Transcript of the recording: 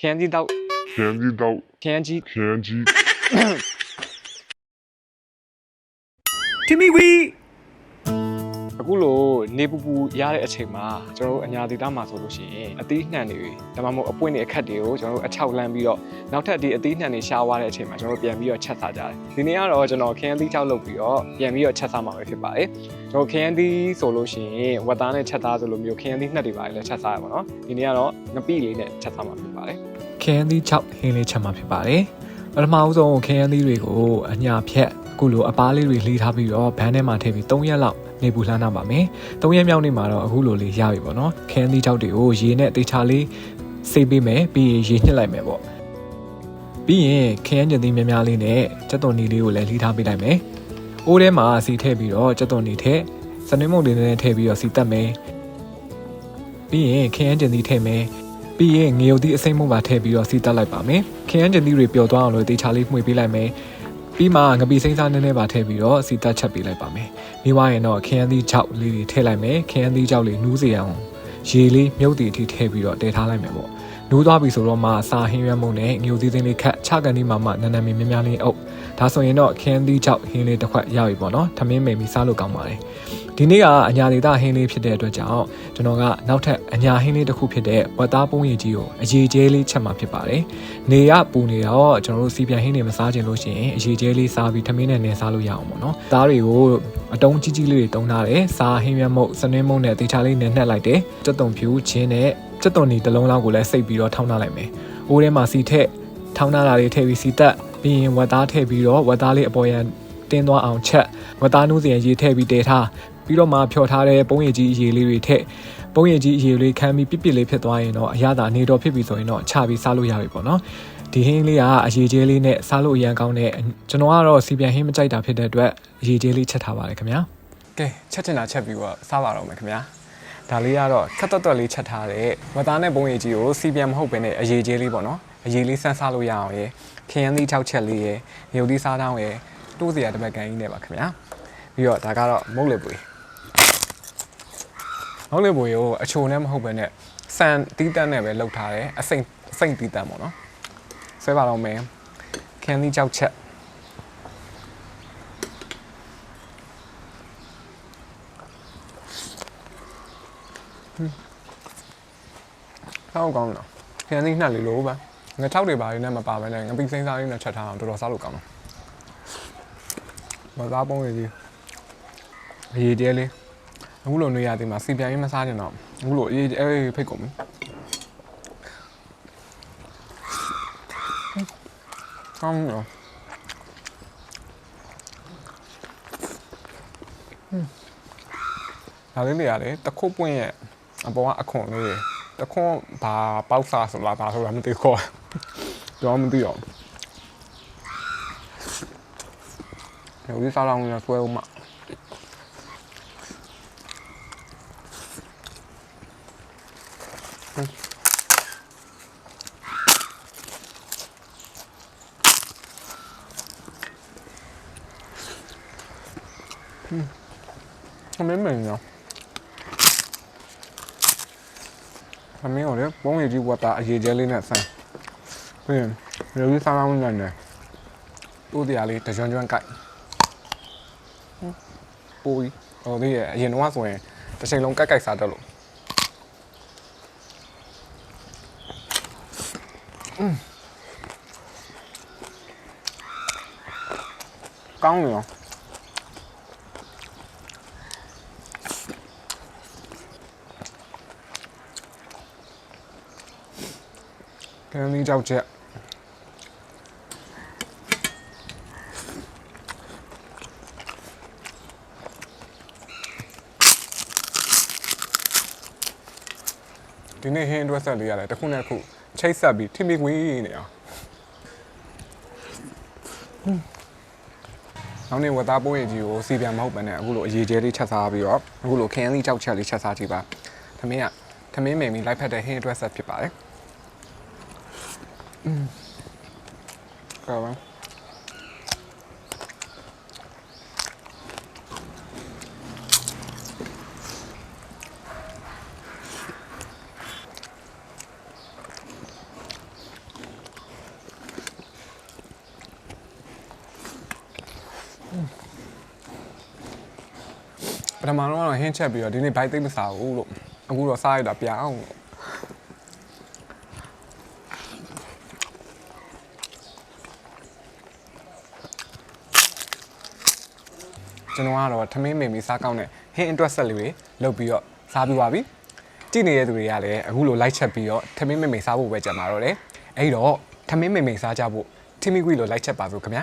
ခရမ်းကြီးတောက် Candy dog, ခရ နေပူပူရတဲ့အချိန်မှာကျွန်တော်တို့အညာဒေတာမှာဆိုလို့ရှိရင်အသီးနှံတွေဒါမှမဟုတ်အပွင့်တွေအခက်တွေကိုကျွန်တော်တို့အချောက်လန်းပြီးတော့နောက်ထပ်ဒီအသီးနှံတွေရှားသွားတဲ့အချိန်မှာကျွန်တော်တို့ပြန်ပြီးတော့ချက်စားကြတယ်ဒီနေ့ကတော့ကျွန်တော်ခရမ်းသီးချောက်လုပ်ပြီးတော့ပြန်ပြီးတော့ချက်စားမှာပဲဖြစ်ပါတယ်ကျွန်တော်ခရမ်းသီးဆိုလို့ရှိရင်ဝက်သားနဲ့ချက်သားဆိုလိုမျိုးခရမ်းသီးနှက်တွေပါလည်းချက်စားရပါတော့ဒီနေ့ကတော့ငပိလေးနဲ့ချက်စားမှာဖြစ်ပါတယ်ခရမ်းသီး6ဟင်းလေးချက်မှာဖြစ်ပါတယ်ပထမဦးဆုံးခရမ်းသီးတွေကိုအညာဖြက် အခုလိုအပားလေးတွေလှီးထားပြီးတော့ဘန်းထဲမှာထည့်ပြီး3ရက်လောက်နေပူလှမ်းထားပါမယ်3ရက်မြောက်နေ့မှာတော့အခုလိုလေးရပြီပေါ့နော်ခရမ်းသီး6တွေကိုရေနဲ့တေချာလေးစိတ်ပေးမယ်ပြီးရင်ရေညှစ်လိုက်မယ်ပေါ့ပြီးရင်ခရမ်းကျင်သီးများများလေးနဲ့ကြက်သွန်နီလေးကိုလည်းလှီးထားပေးလိုက်မယ်အိုးထဲမှာစီထည့်ပြီးတော့ကြက်သွန်နီထည့်စနွေးမုန့်လေးနဲ့ထည့်ပြီးတော့စီတက်မယ်ပြီးရင်ခရမ်းကျင်သီးထည့်မယ်ပြီးရင်ငရုတ်သီးအစိမ့်မုံပါထည့်ပြီးတော့စီတက်လိုက်ပါမယ်ခရမ်းကျင်သီးတွေပျော်သွားအောင်လို့တေချာလေးမှွေပေးလိုက်မယ် ပြီးမှငပိစိမ့်စားနည်းနည်းပါထည့်ပြီးတော့စီတက်ချက်ပေးလိုက်ပါမယ်ပြီးွားရင်တော့ခရမ်းသီးချောက်လေးတွေထည့်လိုက်မယ်ခရမ်းသီးချောက်လေးနူးစေအောင်ရေလေးမြုပ်တည်အထိထည့်ပြီးတော့တည်ထားလိုက်မယ်ပေါ့နူးသွားပြီဆိုတော့မှစာဟင်းရွက်မုံနဲ့ငရုတ်သီးသိန်းလေးခတ်ချကန်ဒီမှာမှနန်းနန်းမင်းများများလေးအုပ်ဒါဆိုရင်တော့ခရမ်းသီးချောက်ဟင်းလေးတစ်ခွက်ရပြီပေါ့နော်ထမင်းမိန်ပြီးစားလို့ကောင်းပါတယ် ဒီနေ့ကအညာဒေတာဟင်းလေးဖြစ်တဲ့အတွက်ကြောင့်ကျွန်တော်ကနောက်ထပ်အညာဟင်းလေးတစ်ခုဖြစ်တဲ့ဝက်သားပုံးရည်ကြီးကိုအရေးကျဲလေးချက်မှာဖြစ်ပါတယ်။နေရပူနေတော့ကျွန်တော်တို့စီပြန်ဟင်းတွေမစားချင်လို့ရှိရင်အရေးကျဲလေးစားပြီးထမင်းနဲ့နေစားလို့ရအောင်ပေါ့နော်။သားတွေကိုအတုံးကြီးကြီးလေးတွေတုံးထားတယ်။စားဟင်းမြတ်မုတ်စနွင်းမုတ်နဲ့တေချာလေးနဲ့နှက်လိုက်တယ်။ကြက်သွန်ဖြူချင်းနဲ့ကြက်သွန်ဒီတစ်လုံးလောက်ကိုလည်းစိတ်ပြီးတော့ထောင်းထားလိုက်မယ်။အိုးထဲမှာစီထက်ထောင်းထားတာလေးထည့်ပြီးစီတက်ပြီးရင်ဝက်သားထည့်ပြီးတော့ဝက်သားလေးအပေါ်ရန်တင်းသွားအောင်ချက်ဝက်သားနူးစင်ရေထည့်ပြီးတည်ထား ပြီးတော့မှဖြော်ထားတဲ့ပုံရည်ကြီးအရေလေးတွေထည့်ပုံရည်ကြီးအရေလေးခံပြီးပြစ်ပြစ်လေးဖြစ်သွားရင်တော့အရသာနေတော့ဖြစ်ပြီဆိုရင်တော့ချပြီးစားလို့ရပြီပေါ့နော်ဒီဟင်းလေးကအရေကျဲလေးနဲ့စားလို့အရန်ကောင်းတဲ့ကျွန်တော်ကတော့စီပြန်ဟင်းမကြိုက်တာဖြစ်တဲ့အတွက်အရေကျဲလေးချက်ထားပါတယ်ခင်ဗျာကဲချက်ချင်တာချက်ပြီးတော့စားပါတော့မယ်ခင်ဗျာဒါလေးကတော့ခက်တွတ်တွတ်လေးချက်ထားတဲ့ဝက်သားနဲ့ပုံရည်ကြီးကိုစီပြန်မဟုတ်ဘဲနဲ့အရေးကြီးလေးပေါ့နော်အရေးလေးဆန်းစားလို့ရအောင်ရယ်ခရမ်းသီး6ချက်လေးရယ်မြုပ်သီးစားတောင်းရယ်တိုးစရာတစ်ပတ်ကန်ကြီးနဲ့ပါခင်ဗျာပြီးတော့ဒါကတော့မုတ်လေပွေ မုတ်လေပွေကိုအချိုနဲ့မဟုတ်ဘဲနဲ့စံတီးတန်းနဲ့ပဲလှုပ်ထားတယ်အစိမ့်အစိမ့်တီးတန်းပေါ့နော်ဆွဲပါတော့မယ်ခရမ်းသီး6ချက်ဆောက်ကောင်းတော့ခရမ်းသီးနှက်လေးလို့ပဲငါ၆တွေပါလေးနဲ့မပါဘဲနဲ့ငပိစိမ့်စားလေးနဲ့ချက်ထားအောင်တော်တော်စားလို့ကောင်းတော့မသားပုံးရည်ကြီးအရေးကျဲလေး အခုလိုနေရာဒီမှာစီပြန်ရေးမစားကြတော့အခုလိုအေးအေးဖိတ်ကုန်ပြီကောင်းတော့ဒါလေးတွေရတယ်တခုတ်ပွင့်ရဲ့အပေါ်ကအခွန်လေးတွေတခွန်းဘာပေါက်စားဆိုလားဘာဆိုတာမသိခေါ်ကျွန်တော်မသိတော့ဘူးဒီစားလောင်းရဆွဲဦးမ အမေမင်းရောအမင်းတို့ပုံရည်ကြီးဝတ်တာအရေးကျဲလေးနဲ့ဆန်းပြီးရင်မျိုးကြီးစားလောင်းနေတယ်တိုးတရားလေးတကြွကြွကြိုက်ပိုးပြီးဟိုဒီရဲ့အရင်တော့ဆိုရင်တစ်ချိန်လုံးကြိုက်ကြိုက်စားတတ်လို့ကောင်းရော ကဲလေးကြောက်ချက်ဒီနေ့ဟင်းအတွက်ဆက်လေးရတယ်တစ်ခုနဲ့တစ်ခုချိတ်ဆက်ပြီးထိမိကွေးနေအောင်နောက်နေ့ဝတ်သားပိုးရည်ကြီးကိုစီပြန်မဟုတ်ပဲနဲ့အခုလိုအရေးကျဲလေးချက်စားပြီးတော့အခုလိုခင်းလေးကြောက်ချက်လေးချက်စားကြည့်ပါသမင်းကသမင်းမိန်ပြီးလိုက်ဖက်တဲ့ဟင်းအတွက်ဆက်ဖြစ်ပါတယ် ကောင်းပါပထမတော့ဟင်းချက်ပြီးတော့ဒီနေ့ဘိုက်သိမ့်မစားဘူးလို့အခုတော့စားရတာပြန်အောင်လို့ ကျွန်တော်ကတော့ထမင်းမေမီစားကောင်းတဲ့ဟင်းအတွက်ဆက်လေးတွေလုပ်ပြီးတော့စားပြီးပါပြီကြည့်နေတဲ့သူတွေကလည်းအခုလိုလိုက်ချက်ပြီးတော့ထမင်းမေမေစားဖို့ပဲကြံပါတော့တယ်အဲ့တော့ထမင်းမေမေစားကြဖို့ထီမီကွီလိုလိုက်ချက်ပါစို့ခင်ဗျာ